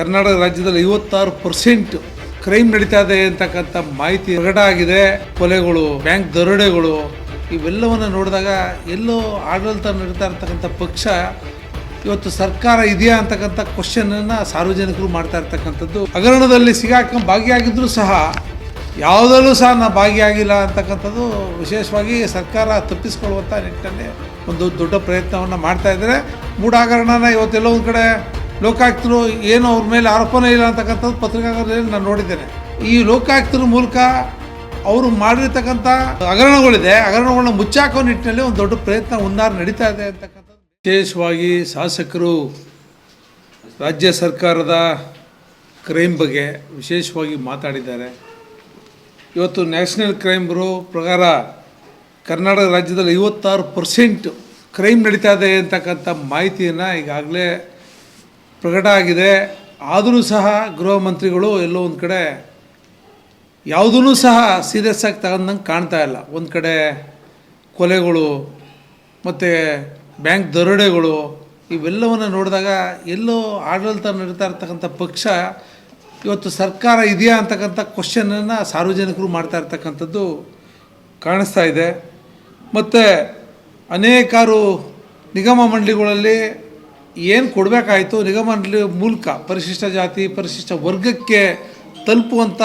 ಕರ್ನಾಟಕ ರಾಜ್ಯದಲ್ಲಿ ಐವತ್ತಾರು percent crime ನಡೀತಾ ಇದೆ ಅಂತಕ್ಕಂಥ ಮಾಹಿತಿ ಪ್ರಕಟ ಆಗಿದೆ. ಕೊಲೆಗಳು, ಬ್ಯಾಂಕ್ ದರೋಡೆಗಳು, ಇವೆಲ್ಲವನ್ನು ನೋಡಿದಾಗ ಎಲ್ಲೋ ಆಡಳಿತ ನಡೀತಾ ಇರ್ತಕ್ಕಂಥ ಪಕ್ಷ ಇವತ್ತು ಸರ್ಕಾರ ಇದೆಯಾ ಅಂತಕ್ಕಂಥ ಕ್ವಶನ್ ಅನ್ನ ಸಾರ್ವಜನಿಕರು ಮಾಡ್ತಾ ಇರ್ತಕ್ಕಂಥದ್ದು. ಹಗರಣದಲ್ಲಿ ಸಿಗಾಕ ಭಾಗಿಯಾಗಿದ್ರು ಸಹ ಯಾವುದರಲ್ಲೂ ಸಹ ನಾ ಭಾಗಿಯಾಗಿಲ್ಲ ಅಂತಕ್ಕಂಥದ್ದು ವಿಶೇಷವಾಗಿ ಸರ್ಕಾರ ತಪ್ಪಿಸ್ಕೊಳ್ಳುವಂಥ ನಿಟ್ಟಿನಲ್ಲಿ ಒಂದು ದೊಡ್ಡ ಪ್ರಯತ್ನವನ್ನು ಮಾಡ್ತಾ ಇದ್ದಾರೆ. ಮೂಢಾಗರಣನ ಇವತ್ತೆಲ್ಲೋ ಒಂದು ಕಡೆ ಲೋಕಾಯುಕ್ತರು ಏನು ಅವ್ರ ಮೇಲೆ ಆರೋಪನೇ ಇಲ್ಲ ಅಂತಕ್ಕಂಥದ್ದು ಪತ್ರಿಕಾಗೋಷ್ಠಿಯಲ್ಲಿ ನಾನು ನೋಡಿದ್ದೇನೆ. ಈ ಲೋಕಾಯುಕ್ತರ ಮೂಲಕ ಅವರು ಮಾಡಿರ್ತಕ್ಕಂಥ ಹಗರಣಗಳಿದೆ. ಹಗರಣಗಳನ್ನ ಮುಚ್ಚಾಕೋ ನಿಟ್ಟಿನಲ್ಲಿ ಒಂದು ದೊಡ್ಡ ಪ್ರಯತ್ನ, ಹುನ್ನಾರ ನಡೀತಾ ಇದೆ ಅಂತಕ್ಕಂಥದ್ದು. ವಿಶೇಷವಾಗಿ ಶಾಸಕರು ರಾಜ್ಯ ಸರ್ಕಾರದ ಕ್ರೈಮ್ ಬಗ್ಗೆ ವಿಶೇಷವಾಗಿ ಮಾತಾಡಿದ್ದಾರೆ. ಇವತ್ತು ನ್ಯಾಷನಲ್ ಕ್ರೈಮ್ ಬ್ಯೂರೋ ಪ್ರಕಾರ ಕರ್ನಾಟಕ ರಾಜ್ಯದಲ್ಲಿ ಐವತ್ತಾರು ಪರ್ಸೆಂಟ್ ಕ್ರೈಮ್ ನಡೀತಾ ಇದೆ ಅಂತಕ್ಕಂಥ ಮಾಹಿತಿಯನ್ನು ಈಗಾಗಲೇ ಪ್ರಕಟ ಆಗಿದೆ. ಆದರೂ ಸಹ ಗೃಹ ಮಂತ್ರಿಗಳು ಎಲ್ಲೋ ಒಂದು ಕಡೆ ಯಾವುದೂ ಸಹ ಸೀರಿಯಸ್ ಆಗಿ ತಗೊಂಡಂಗೆ ಕಾಣ್ತಾ ಇಲ್ಲ. ಒಂದು ಕಡೆ ಕೊಲೆಗಳು, ಮತ್ತು ಬ್ಯಾಂಕ್ ದರೋಡೆಗಳು, ಇವೆಲ್ಲವನ್ನು ನೋಡಿದಾಗ ಎಲ್ಲೋ ಆಡಳಿತ ನಡೀತಾ ಇರ್ತಕ್ಕಂಥ ಪಕ್ಷ ಇವತ್ತು ಸರ್ಕಾರ ಇದೆಯಾ ಅಂತಕ್ಕಂಥ ಕ್ವಶನನ್ನು ಸಾರ್ವಜನಿಕರು ಮಾಡ್ತಾ ಇರ್ತಕ್ಕಂಥದ್ದು ಕಾಣಿಸ್ತಾ ಇದೆ. ಮತ್ತು ಅನೇಕಾರು ನಿಗಮ ಮಂಡಳಿಗಳಲ್ಲಿ ಏನು ಕೊಡಬೇಕಾಯಿತು ನಿಗಮ ಮಂಡಳಿ ಮೂಲಕ ಪರಿಶಿಷ್ಟ ಜಾತಿ, ಪರಿಶಿಷ್ಟ ವರ್ಗಕ್ಕೆ ತಲುಪುವಂಥ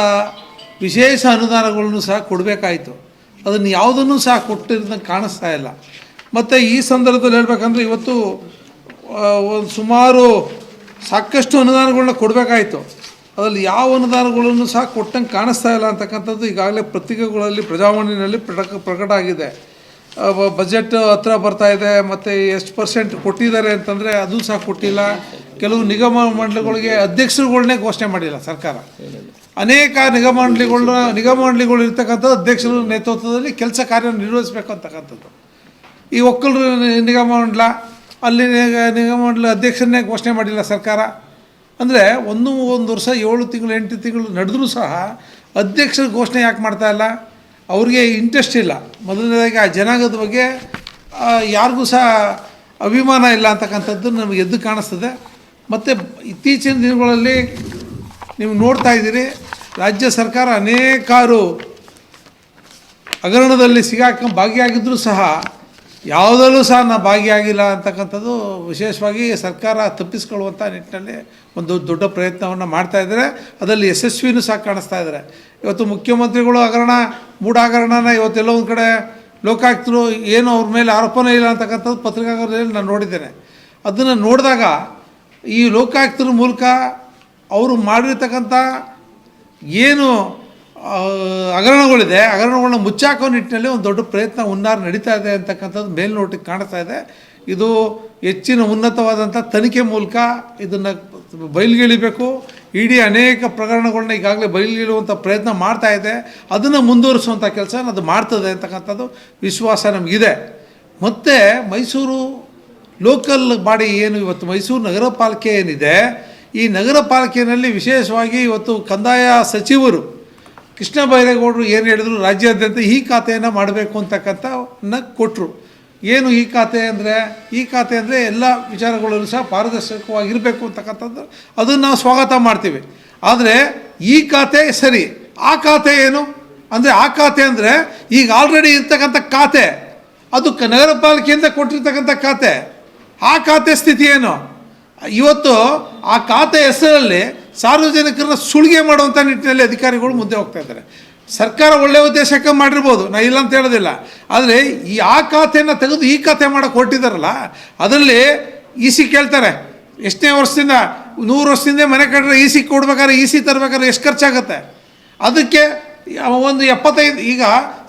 ವಿಶೇಷ ಅನುದಾನಗಳನ್ನು ಸಹ ಕೊಡಬೇಕಾಯಿತು. ಅದನ್ನು ಯಾವುದನ್ನು ಸಹ ಕೊಟ್ಟಿರೋದನ್ನು ಕಾಣಿಸ್ತಾ ಇಲ್ಲ. ಮತ್ತು ಈ ಸಂದರ್ಭದಲ್ಲಿ ಹೇಳ್ಬೇಕಂದ್ರೆ ಇವತ್ತು ಒಂದು ಸುಮಾರು ಸಾಕಷ್ಟು ಅನುದಾನಗಳನ್ನ ಕೊಡಬೇಕಾಯಿತು. ಅದರಲ್ಲಿ ಯಾವ ಅನುದಾನಗಳನ್ನು ಸಹ ಕೊಟ್ಟಂಗೆ ಕಾಣಿಸ್ತಾ ಇಲ್ಲ ಅಂತಕ್ಕಂಥದ್ದು ಈಗಾಗಲೇ ಪತ್ರಿಕೆಗಳಲ್ಲಿ, ಪ್ರಜಾವಾಣಿನಲ್ಲಿ ಪ್ರಕಟ ಪ್ರಕಟ ಆಗಿದೆ. ಬಜೆಟ್ ಹತ್ರ ಬರ್ತಾ ಇದೆ, ಮತ್ತು ಎಷ್ಟು ಪರ್ಸೆಂಟ್ ಕೊಟ್ಟಿದ್ದಾರೆ ಅಂತಂದರೆ ಅದು ಸಹ ಕೊಟ್ಟಿಲ್ಲ. ಕೆಲವು ನಿಗಮ ಮಂಡಳಿಗಳಿಗೆ ಅಧ್ಯಕ್ಷರುಗಳನ್ನೇ ಘೋಷಣೆ ಮಾಡಿಲ್ಲ ಸರ್ಕಾರ. ಅನೇಕ ನಿಗಮ ಮಂಡಳಿಗಳನ್ನ ನಿಗಮ ಮಂಡಳಿಗಳು ಇರ್ತಕ್ಕಂಥ ಅಧ್ಯಕ್ಷರ ನೇತೃತ್ವದಲ್ಲಿ ಕೆಲಸ ಕಾರ್ಯ ನಿರ್ವಹಿಸಬೇಕು ಅಂತಕ್ಕಂಥದ್ದು. ಈ ಒಕ್ಕಲರು ನಿಗಮ ಮಂಡಲ, ಅಲ್ಲಿ ನಿಗಮ ಮಂಡಲ ಅಧ್ಯಕ್ಷರನ್ನೇ ಘೋಷಣೆ ಮಾಡಿಲ್ಲ ಸರ್ಕಾರ. ಅಂದರೆ ಒಂದು ಒಂದು ವರ್ಷ ಏಳು ತಿಂಗಳು, ಎಂಟು ತಿಂಗಳು ನಡೆದ್ರೂ ಸಹ ಅಧ್ಯಕ್ಷರ ಘೋಷಣೆ ಯಾಕೆ ಮಾಡ್ತಾ ಇಲ್ಲ? ಅವ್ರಿಗೆ ಇಂಟ್ರೆಸ್ಟ್ ಇಲ್ಲ. ಮೊದಲನೇದಾಗಿ ಆ ಜನಾಂಗದ ಬಗ್ಗೆ ಯಾರಿಗೂ ಸಹ ಅಭಿಮಾನ ಇಲ್ಲ ಅಂತಕ್ಕಂಥದ್ದು ನಮಗೆ ಎದ್ದು ಕಾಣಿಸ್ತದೆ. ಮತ್ತು ಇತ್ತೀಚಿನ ದಿನಗಳಲ್ಲಿ ನೀವು ನೋಡ್ತಾ ಇದ್ದೀರಿ, ರಾಜ್ಯ ಸರ್ಕಾರ ಅನೇಕಾರು ಹಗರಣದಲ್ಲಿ ಸಿಗಾಕ ಭಾಗಿಯಾಗಿದ್ದರೂ ಸಹ ಯಾವುದರಲ್ಲೂ ಸಹ ನಾನು ಭಾಗಿಯಾಗಿಲ್ಲ ಅಂತಕ್ಕಂಥದ್ದು ವಿಶೇಷವಾಗಿ ಸರ್ಕಾರ ತಪ್ಪಿಸ್ಕೊಳ್ಳುವಂಥ ನಿಟ್ಟಿನಲ್ಲಿ ಒಂದು ದೊಡ್ಡ ಪ್ರಯತ್ನವನ್ನು ಮಾಡ್ತಾ ಇದ್ದಾರೆ. ಅದರಲ್ಲಿ ಯಶಸ್ವಿನೂ ಸಹ ಕಾಣಿಸ್ತಾ ಇದ್ದಾರೆ. ಇವತ್ತು ಮುಖ್ಯಮಂತ್ರಿಗಳು ಹಗರಣ ಮೂಡಾಗರಣನ ಇವತ್ತೆಲ್ಲೋ ಒಂದು ಕಡೆ ಲೋಕಾಯುಕ್ತರು ಏನು ಅವ್ರ ಮೇಲೆ ಆರೋಪನೇ ಇಲ್ಲ ಅಂತಕ್ಕಂಥದ್ದು ಪತ್ರಿಕಾಗೋಷ್ಠಿಯಲ್ಲಿ ನಾನು ನೋಡಿದ್ದೇನೆ. ಅದನ್ನು ನೋಡಿದಾಗ ಈ ಲೋಕಾಯುಕ್ತರ ಮೂಲಕ ಅವರು ಮಾಡಿರ್ತಕ್ಕಂಥ ಏನು ಹಗರಣಗಳಿದೆ. ಹಗರಣಗಳನ್ನ ಮುಚ್ಚಾಕೋ ನಿಟ್ಟಿನಲ್ಲಿ ಒಂದು ದೊಡ್ಡ ಪ್ರಯತ್ನ ಹುನ್ನಾರ ನಡೀತಾ ಇದೆ ಅಂತಕ್ಕಂಥದ್ದು ಮೇಲ್ನೋಟಕ್ಕೆ ಕಾಣಿಸ್ತಾ ಇದೆ. ಇದು ಹೆಚ್ಚಿನ ಉನ್ನತವಾದಂಥ ತನಿಖೆ ಮೂಲಕ ಇದನ್ನು ಬಯಲಿಗೆಳಿಬೇಕು. ಇಡೀ ಅನೇಕ ಪ್ರಕರಣಗಳನ್ನ ಈಗಾಗಲೇ ಬಯಲಿಗೆಳುವಂಥ ಪ್ರಯತ್ನ ಮಾಡ್ತಾ ಇದೆ. ಅದನ್ನು ಮುಂದುವರಿಸುವಂಥ ಕೆಲಸ ಅದು ಮಾಡ್ತದೆ ಅಂತಕ್ಕಂಥದ್ದು ವಿಶ್ವಾಸ ನಮಗಿದೆ. ಮತ್ತು ಮೈಸೂರು ಲೋಕಲ್ ಬಾಡಿ ಏನು ಇವತ್ತು ಮೈಸೂರು ನಗರ ಪಾಲಿಕೆ ಏನಿದೆ? ಈ ನಗರ ಪಾಲಿಕೆಯಲ್ಲಿ ವಿಶೇಷವಾಗಿ ಇವತ್ತು ಕಂದಾಯ ಸಚಿವರು ಕೃಷ್ಣ ಬೈರೇಗೌಡರು ಏನು ಹೇಳಿದ್ರು, ರಾಜ್ಯಾದ್ಯಂತ ಈ ಖಾತೆಯನ್ನು ಮಾಡಬೇಕು ಅಂತಕ್ಕಂಥ ಕೊಟ್ಟರು ಏನು ಈ ಖಾತೆ ಅಂದರೆ, ಈ ಖಾತೆ ಅಂದರೆ ಎಲ್ಲ ವಿಚಾರಗಳಲ್ಲೂ ಸಹ ಪಾರದರ್ಶಕವಾಗಿರಬೇಕು ಅಂತಕ್ಕಂಥದ್ದು, ಅದನ್ನು ನಾವು ಸ್ವಾಗತ ಮಾಡ್ತೀವಿ. ಆದರೆ, ಈ ಖಾತೆ ಸರಿ, ಆ ಖಾತೆ ಏನು? ಅಂದರೆ ಆ ಖಾತೆ ಅಂದರೆ, ಈಗ ಆಲ್ರೆಡಿ ಇರ್ತಕ್ಕಂಥ ಖಾತೆ, ಅದು ನಗರ ಪಾಲಿಕೆಯಿಂದ ಕೊಟ್ಟಿರ್ತಕ್ಕಂಥ ಖಾತೆ. ಆ ಖಾತೆ ಸ್ಥಿತಿ ಏನು? ಇವತ್ತು ಆ ಖಾತೆ ಹೆಸರಲ್ಲಿ ಸಾರ್ವಜನಿಕರನ್ನ ಸುಲಿಗೆ ಮಾಡುವಂಥ ನಿಟ್ಟಿನಲ್ಲಿ ಅಧಿಕಾರಿಗಳು ಮುಂದೆ ಹೋಗ್ತಾ ಇದ್ದಾರೆ. ಸರ್ಕಾರ ಒಳ್ಳೆಯ ಉದ್ದೇಶಕ್ಕೆ ಮಾಡಿರ್ಬೋದು. ನಾ ಇಲ್ಲ ಅಂತ ಹೇಳೋದಿಲ್ಲ. ಆದರೆ ಈ ಆ ಖಾತೆಯನ್ನು ತೆಗೆದು ಈ ಖಾತೆ ಮಾಡೋಕೆ ಹೊರಟಿದ್ದಾರಲ್ಲ ಅದರಲ್ಲಿ ಇ ಸಿ ಕೇಳ್ತಾರೆ. ಎಷ್ಟನೇ ವರ್ಷದಿಂದ, ನೂರು ವರ್ಷದಿಂದ ಮನೆ ಕಟ್ಟರೆ ಇ ಸಿ ಕೊಡ್ಬೇಕಾದ್ರೆ ಇ ಸಿ ತರಬೇಕಾದ್ರೆ ಎಷ್ಟು ಖರ್ಚಾಗುತ್ತೆ? ಅದಕ್ಕೆ ಒಂದು ಎಪ್ಪತ್ತೈದು, ಈಗ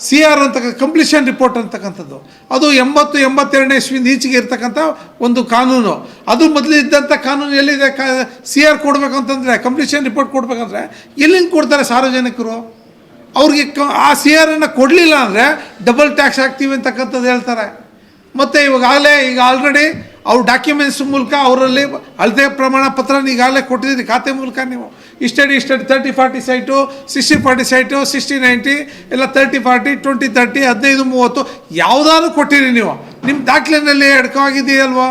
ಸಿ ಆರ್ ಅಂತಕ್ಕಂಥ ಕಂಪ್ಲೀಷನ್ ರಿಪೋರ್ಟ್ ಅಂತಕ್ಕಂಥದ್ದು. ಅದು ಎಂಬತ್ತು, ಎಂಬತ್ತೆರಡನೇ ಇಸ್ವಿಂದ ಈಚೆಗೆ ಇರ್ತಕ್ಕಂಥ ಒಂದು ಕಾನೂನು. ಅದು ಮೊದಲು ಇದ್ದಂಥ ಕಾನೂನು ಎಲ್ಲಿದೆ? ಕ ಸಿ ಆರ್ ಕೊಡಬೇಕು ಅಂತಂದರೆ ಕಂಪ್ಲೀಷನ್ ರಿಪೋರ್ಟ್ ಕೊಡಬೇಕಂದ್ರೆ, ಎಲ್ಲಿಂದ ಕೊಡ್ತಾರೆ ಸಾರ್ವಜನಿಕರು? ಅವ್ರಿಗೆ ಆ ಸಿ ಆರನ್ನು ಕೊಡಲಿಲ್ಲ ಅಂದರೆ ಡಬಲ್ ಟ್ಯಾಕ್ಸ್ ಹಾಕ್ತೀವಿ ಅಂತಕ್ಕಂಥದ್ದು ಹೇಳ್ತಾರೆ. ಮತ್ತು ಇವಾಗಲೇ ಈಗ ಆಲ್ರೆಡಿ ಅವ್ರ ಡಾಕ್ಯುಮೆಂಟ್ಸ್ ಮೂಲಕ ಅವರಲ್ಲಿ ಅಳತೆ ಪ್ರಮಾಣ ಪತ್ರ ಈಗಾಗಲೇ ಕೊಟ್ಟಿದ್ದೀರಿ. ಖಾತೆ ಮೂಲಕ ನೀವು. ಇಷ್ಟಡಿ ಇಷ್ಟಡಿ thirty forty site sixty forty site sixty ninety ಇಲ್ಲ ತರ್ಟಿ ಫಾರ್ಟಿ ಟ್ವೆಂಟಿ ತರ್ಟಿ ಹದಿನೈದು, ಮೂವತ್ತು, ಯಾವುದಾದ್ರು ಕೊಟ್ಟಿರಿ ನೀವು. ನಿಮ್ಮ ದಾಖಲೆಯಲ್ಲಿ ಅಡ್ಕವಾಗಿದೆಯಲ್ವೋ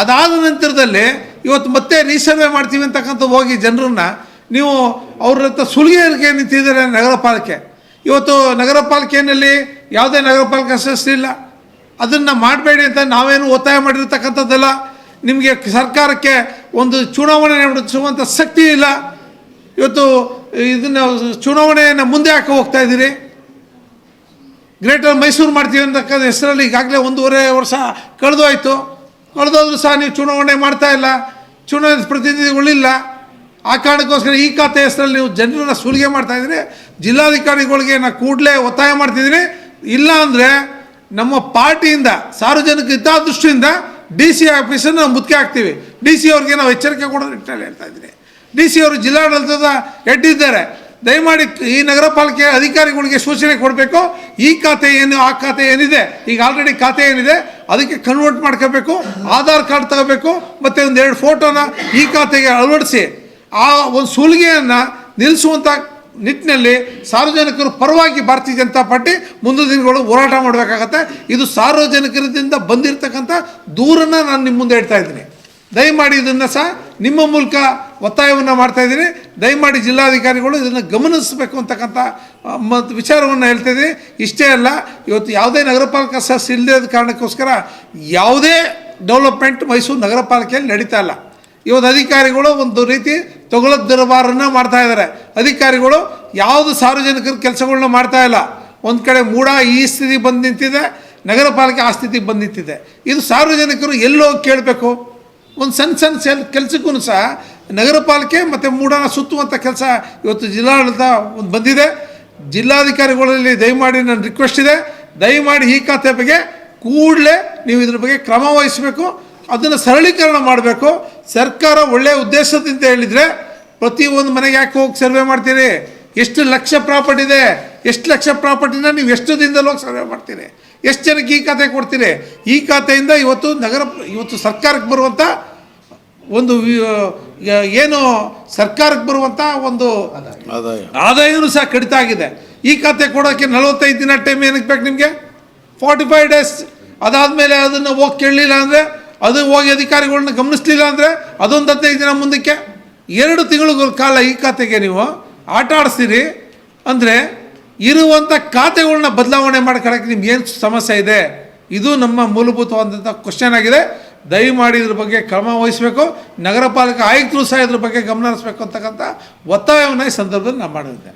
ಅದಾದ ನಂತರದಲ್ಲಿ ಇವತ್ತು ಮತ್ತೆ ರೀಸರ್ವೆ ಮಾಡ್ತೀವಿ ಅಂತಕ್ಕಂಥ ಹೋಗಿ ಜನರನ್ನ ನೀವು ಅವ್ರ ಹತ್ರ ಸುಲಿಗೆ ನಿಂತಿದ್ದಾರೆ ನಗರ ಪಾಲಿಕೆ ಇವತ್ತು ನಗರ ಪಾಲಿಕೆಯಲ್ಲಿ ಯಾವುದೇ ನಗರ ಪಾಲಿಕೆ ಸದಸ್ಯರು ಇಲ್ಲ ಅದನ್ನು ಮಾಡಬೇಡಿ ಅಂತ ನಾವೇನು ಒತ್ತಾಯ ಮಾಡಿರ್ತಕ್ಕಂಥದ್ದಲ್ಲ. ನಿಮಗೆ ಸರ್ಕಾರಕ್ಕೆ ಒಂದು ಚುನಾವಣೆ ನಡೆಸುವಂಥ ಶಕ್ತಿ ಇಲ್ಲ. ಇವತ್ತು ಇದನ್ನು ಚುನಾವಣೆಯನ್ನು ಮುಂದೆ ಹಾಕಿ ಹೋಗ್ತಾ ಇದ್ದೀರಿ. ಗ್ರೇಟರ್ ಮೈಸೂರು ಮಾಡ್ತೀವಿ ಅಂತಕ್ಕಂಥ ಹೆಸರಲ್ಲಿ ಈಗಾಗಲೇ ಒಂದೂವರೆ ವರ್ಷ ಕಳೆದೋಯ್ತು. ಕಳೆದೋದ್ರೂ ಸಹ ನೀವು ಚುನಾವಣೆ ಮಾಡ್ತಾ ಇಲ್ಲ. ಚುನಾವಣೆ ಪ್ರತಿನಿಧಿಗಳಿಲ್ಲ ಆ ಕಾರಣಕ್ಕೋಸ್ಕರ ಈ ಖಾತೆ ಹೆಸರಲ್ಲಿ ನೀವು ಜನರನ್ನ ಸುಲಿಗೆ ಮಾಡ್ತಾ ಇದ್ದೀರಿ. ಜಿಲ್ಲಾಧಿಕಾರಿಗಳಿಗೆ ನಾನು ಕೂಡಲೇ ಒತ್ತಾಯ ಮಾಡ್ತಿದ್ದೀನಿ. ಇಲ್ಲ ಅಂದರೆ ನಮ್ಮ ಪಾರ್ಟಿಯಿಂದ, ಸಾರ್ವಜನಿಕ ಹಿತಾದೃಷ್ಟಿಯಿಂದ ಡಿ ಸಿ ಆಫೀಸನ್ನು ನಾವು ಮುತ್ತಿಗೆ ಹಾಕ್ತೀವಿ. ಡಿ ಸಿ ಅವ್ರಿಗೆ ನಾವು ಎಚ್ಚರಿಕೆ ಕೊಡೋದು ನಿಟ್ಟಿನಲ್ಲಿ ಹೇಳ್ತಾ ಇದ್ದೀನಿ. ಡಿ ಸಿ ಅವರು ಜಿಲ್ಲಾಡಳಿತದ ಹೆಡ್ ದಯಮಾಡಿ ಈ ನಗರ ಪಾಲಿಕೆ ಅಧಿಕಾರಿಗಳಿಗೆ ಸೂಚನೆ ಕೊಡಬೇಕು. ಈ ಖಾತೆ ಏನು, ಆ ಖಾತೆ ಏನಿದೆ? ಈಗ ಆಲ್ರೆಡಿ ಖಾತೆ ಏನಿದೆ? ಅದಕ್ಕೆ ಕನ್ವರ್ಟ್ ಮಾಡ್ಕೋಬೇಕು. ಆಧಾರ್ ಕಾರ್ಡ್ ತಗೋಬೇಕು. ಮತ್ತು ಒಂದು ಎರಡು ಫೋಟೋನ ಈ ಖಾತೆಗೆ ಅಳವಡಿಸಿ ಆ ಒಂದು ಸುಲಿಗೆಯನ್ನು ನಿಲ್ಲಿಸುವಂಥ ನಿಟ್ಟಿನಲ್ಲಿ ಸಾರ್ವಜನಿಕರು ಪರವಾಗಿ ಭಾರತೀಯ ಜನತಾ ಪಾರ್ಟಿ ಮುಂದಿನ ದಿನಗಳು ಹೋರಾಟ ಮಾಡಬೇಕಾಗತ್ತೆ. ಇದು ಸಾರ್ವಜನಿಕರಿಂದ ಬಂದಿರತಕ್ಕಂಥ ದೂರನ್ನು ನಾನು ನಿಮ್ಮ ಮುಂದೆ ಇಡ್ತಾ ಇದ್ದೀನಿ. ದಯಮಾಡಿ ಇದನ್ನು ಸಹ ನಿಮ್ಮ ಮೂಲಕ ಒತ್ತಾಯವನ್ನು ಮಾಡ್ತಾ ಇದ್ದೀನಿ. ದಯಮಾಡಿ ಜಿಲ್ಲಾಧಿಕಾರಿಗಳು ಇದನ್ನು ಗಮನಿಸಬೇಕು ಅಂತಕ್ಕಂಥ ಮತ್ತು ವಿಚಾರವನ್ನು ಹೇಳ್ತಾ ಇದ್ದೀನಿ. ಇಷ್ಟೇ ಅಲ್ಲ, ಇವತ್ತು ಯಾವುದೇ ನಗರ ಪಾಲಿಕೆ ಸಿಲ್ದೇ ಕಾರಣಕ್ಕೋಸ್ಕರ ಯಾವುದೇ ಡೆವಲಪ್ಮೆಂಟ್ ಮೈಸೂರು ನಗರ ಪಾಲಿಕೆಯಲ್ಲಿ ನಡೀತಾ ಇಲ್ಲ. ಇವತ್ತು ಅಧಿಕಾರಿಗಳು ಒಂದು ರೀತಿ ತೊಗೊಳದ ದರಬಾರನ್ನು ಮಾಡ್ತಾ ಇದ್ದಾರೆ ಅಧಿಕಾರಿಗಳು ಯಾವುದು ಸಾರ್ವಜನಿಕರ ಕೆಲಸಗಳನ್ನ ಮಾಡ್ತಾ ಇಲ್ಲ. ಒಂದು ಕಡೆ ಮೂಡ ಈ ಸ್ಥಿತಿ ಬಂದು ನಿಂತಿದೆ ನಗರ ಪಾಲಿಕೆ ಆ ಸ್ಥಿತಿಗೆ ಬಂದು ನಿಂತಿದೆ. ಇದು ಸಾರ್ವಜನಿಕರು ಎಲ್ಲೋ ಕೇಳಬೇಕು. ಒಂದು ಸಣ್ಣ ಸಣ್ಣ ಸೆಲ್ ಕೆಲಸಕ್ಕೂ ಸಹ ನಗರ ಪಾಲಿಕೆ ಮತ್ತು ಮೂಡನ ಸುತ್ತುವಂಥ ಕೆಲಸ ಇವತ್ತು ಜಿಲ್ಲಾಡಳಿತ ಒಂದು ಬಂದಿದೆ. ಜಿಲ್ಲಾಧಿಕಾರಿಗಳಲ್ಲಿ ದಯಮಾಡಿ ನನ್ನ ರಿಕ್ವೆಸ್ಟ್ ಇದೆ. ದಯಮಾಡಿ ಈ ಖಾತೆ ಬಗ್ಗೆ ಕೂಡಲೇ ನೀವು ಇದ್ರ ಬಗ್ಗೆ ಕ್ರಮ ವಹಿಸಬೇಕು. ಅದನ್ನು ಸರಳೀಕರಣ ಮಾಡಬೇಕು. ಸರ್ಕಾರ ಒಳ್ಳೆಯ ಉದ್ದೇಶದಿಂದ ಹೇಳಿದರೆ ಒಂದು ಮನೆಗೆ ಯಾಕೆ ಹೋಗಿ ಸರ್ವೆ ಮಾಡ್ತೀರಿ? ಎಷ್ಟು ಲಕ್ಷ ಪ್ರಾಪರ್ಟಿ ಇದೆ? ಎಷ್ಟು ಲಕ್ಷ ಪ್ರಾಪರ್ಟಿನ ನೀವು ಎಷ್ಟು ದಿನದಲ್ಲಿ ಹೋಗಿ ಸರ್ವೆ ಮಾಡ್ತೀರಿ? ಎಷ್ಟು ಜನಕ್ಕೆ ಈ ಖಾತೆ ಕೊಡ್ತೀರಿ? ಈ ಖಾತೆಯಿಂದ ಇವತ್ತು ನಗರ ಇವತ್ತು ಸರ್ಕಾರಕ್ಕೆ ಬರುವಂಥ ಒಂದು ಏನು ಸರ್ಕಾರಕ್ಕೆ ಬರುವಂಥ ಒಂದು ಆದಾಯ. ಆದಾಯವೂ ಸಹ ಕಡಿತ ಆಗಿದೆ. ಈ ಖಾತೆ ಕೊಡೋಕ್ಕೆ ನಲವತ್ತೈದು ದಿನ ಟೈಮ್ ಏನಕ್ಕೆ ಬೇಕು ನಿಮಗೆ? ಫಾರ್ಟಿ ಫೈವ್ ಡೇಸ್ ಅದಾದಮೇಲೆ ಅದನ್ನು ಹೋಗಿ ಕೇಳಲಿಲ್ಲ ಅಂದರೆ ಅದು ಹೋಗಿ ಅಧಿಕಾರಿಗಳನ್ನ ಗಮನಿಸಲಿಲ್ಲ ಅಂದರೆ ಅದೊಂದು ಹದಿನೈದು ದಿನ ಮುಂದಕ್ಕೆ ಎರಡು ತಿಂಗಳ ಕಾಲ ಈ ಖಾತೆಗೆ ನೀವು ಆಟ ಆಡಿಸ್ತೀರಿ ಅಂದರೆ ಇರುವಂಥ ಖಾತೆಗಳನ್ನ ಬದಲಾವಣೆ ಮಾಡ್ಕೊಳಕ್ಕೆ ನಿಮ್ಗೆ ಏನು ಸಮಸ್ಯೆ ಇದೆ? ಇದು ನಮ್ಮ ಮೂಲಭೂತವಾದಂಥ ಕ್ವಶನ್ ಆಗಿದೆ. ದಯಮಾಡಿ ಇದ್ರ ಬಗ್ಗೆ ಕ್ರಮ ವಹಿಸಬೇಕು. ನಗರ ಪಾಲಿಕೆ ಆಯುಕ್ತರು ಸಹ ಇದ್ರ ಬಗ್ಗೆ ಗಮನ ಹರಿಸ್ಬೇಕು ಅಂತಕ್ಕಂಥ ಒತ್ತಾಯವನ್ನು ಈ ಸಂದರ್ಭದಲ್ಲಿ ನಾನು ಮಾಡಿದ್ದೆ